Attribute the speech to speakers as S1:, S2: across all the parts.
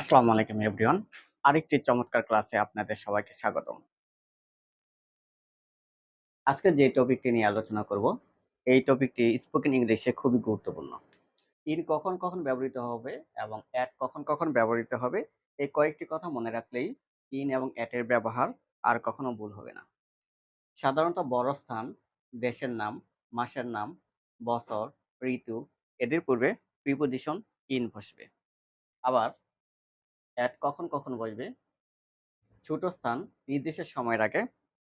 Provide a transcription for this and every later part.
S1: আসসালামু আলাইকুম এভরিওয়ান। আরেকটি চমৎকার ক্লাসে আপনাদের সবাইকে স্বাগতম। আজকে যে টপিকটি নিয়ে আলোচনা করব, এই টপিকটি স্পোকেন ইংলিশে খুবই গুরুত্বপূর্ণ। ইন কখন কখন ব্যবহৃত হবে এবং অ্যাট কখন কখন ব্যবহৃত হবে, এই কয়েকটি কথা মনে রাখলেই ইন এবং অ্যাটের ব্যবহার আর কখনো ভুল হবে না। সাধারণত বড় স্থান, দেশের নাম, মাসের নাম, বছর, ঋতু, এদের পূর্বে প্রিপোজিশন ইন বসবে। আবার অ্যাট কখন কখন বসবে? ছোট স্থান, নির্দিষ্ট সময়ের আগে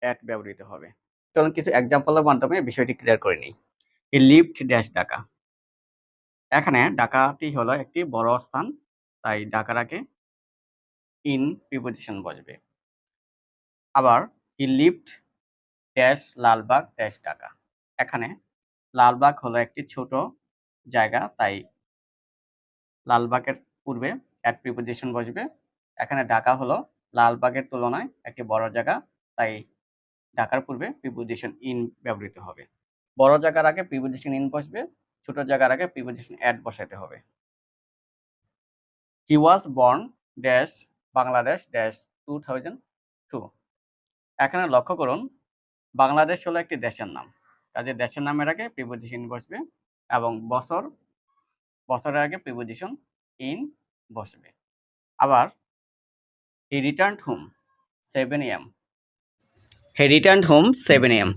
S1: অ্যাট ব্যবহৃত হবে। চলুন কিছু এক্সাম্পলের মাধ্যমে বিষয়টি ক্লিয়ার করে নিই। এই লিফট ড্যাশ ডাকা। এখানে ডাকাটি হলো একটি বড় স্থান, তাই ডাকার আগে ইন প্রিপোজিশন বসবে। আবার he lift dash Lalbag dash Dhaka. এখানে লালবাগ হলো একটি ছোট জায়গা, তাই লালবাগের পূর্বে অ্যাট প্রিপোজিশন বসবে। এখানে ঢাকা হলো লালবাগের তুলনায় একটি বড় জায়গা, তাই ঢাকার পূর্বে প্রিপোজিশন ইন ব্যবহৃত হবে। বড় জায়গার আগে প্রিপোজিশন ইন বসবে, ছোট জায়গার আগে প্রিপোজিশন অ্যাড বসাতে হবে। He was born dash Bangladesh dash two thousand two এখানে লক্ষ্য করুন, বাংলাদেশ হলো একটি দেশের নাম। কাজে দেশের নামের আগে প্রিপোজিশন বসবে এবং বছর, বছরের আগে প্রিপোজিশন ইন বসবে। আবার, he return home seven am. He return home seven am.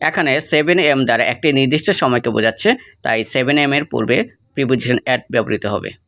S1: এখানে সেভেন এম দ্বারা একটি নির্দিষ্ট সময়কে বোঝাচ্ছে, তাই সেভেন এম এর পূর্বে প্রিপোজিশন অ্যাড ব্যবহৃত হবে।